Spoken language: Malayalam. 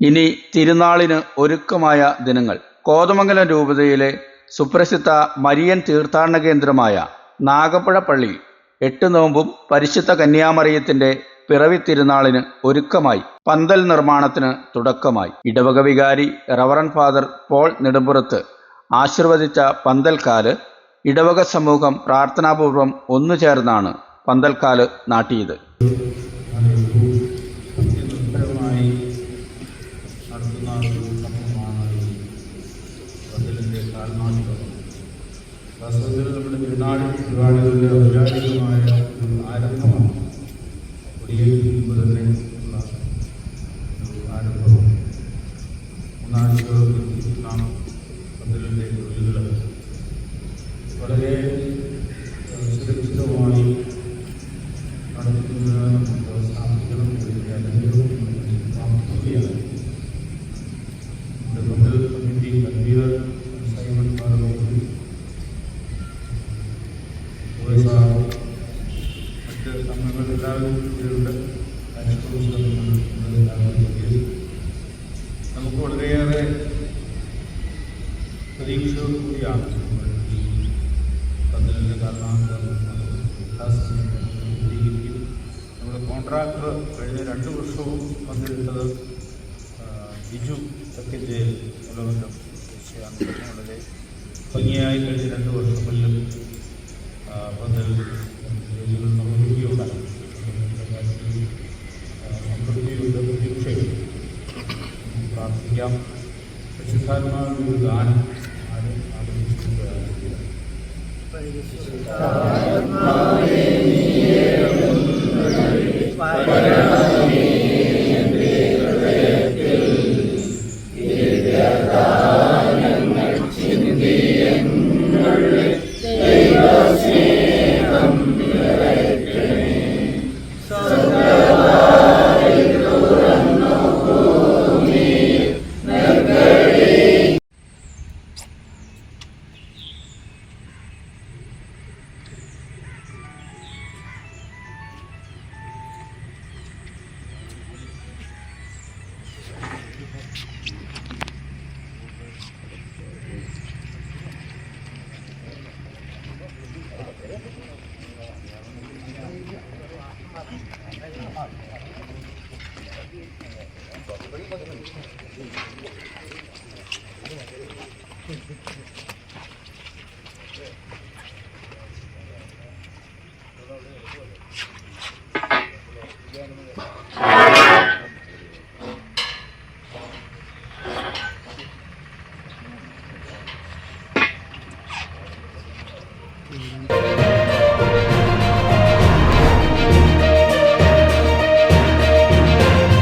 ഇനി തിരുനാളിന് ഒരുക്കമായ ദിനങ്ങൾ. കോതമംഗലം രൂപതയിലെ സുപ്രസിദ്ധ മരിയൻ തീർത്ഥാടന കേന്ദ്രമായ നാഗപ്പുഴ പള്ളി എട്ട് നോമ്പും പരിശുദ്ധ കന്യാമറിയത്തിന്റെ പിറവി തിരുനാളിന് ഒരുക്കമായി. പന്തൽ നിർമ്മാണത്തിന് തുടക്കമായി. ഇടവക വികാരി റവറൻ ഫാദർ പോൾ നെടുമ്പുറത്ത് ആശീർവദിച്ച പന്തൽക്കാൽ ഇടവക സമൂഹം പ്രാർത്ഥനാപൂർവം ഒന്നു ചേർന്നാണ് പന്തൽക്കാൽ നാട്ടിയത്. വാസ്തവത്തിൽ നമ്മുടെ തിരുനാട് പരിപാടികളുടെ ഔപചാരികമായ ഒരു ആരംഭമാണ്. കൊടിയേറ്റ് മുമ്പ് തന്നെ ഉള്ള ഒരു ആരംഭമാണ് മൂന്നാഴ്ചകളൊക്കെ നാം സാർ മറ്റ് സംഘങ്ങൾ എല്ലാവരും നമുക്ക് വളരെയേറെ പ്രതീക്ഷയോടുകൂടിയാണ് നമ്മൾ ഈ പന്തലിന്റെ കാരണമാകുന്നത് നമ്മുടെ കോൺട്രാക്ടർ കഴിഞ്ഞ രണ്ട് വർഷവും പങ്കെടുത്തത് ബിജു തെക്കന്റെ ദേശീയാണ് വളരെ ഭംഗിയായി കഴിഞ്ഞ രണ്ട് വർഷങ്ങളിലും നമുക്ക് പ്രാർത്ഥിക്കാം പരിശുദ്ധാത്മാവിന്റെ ഒരു ഗാനം ആരും ആഗ്രഹിക്കുകയാണ് Thank you.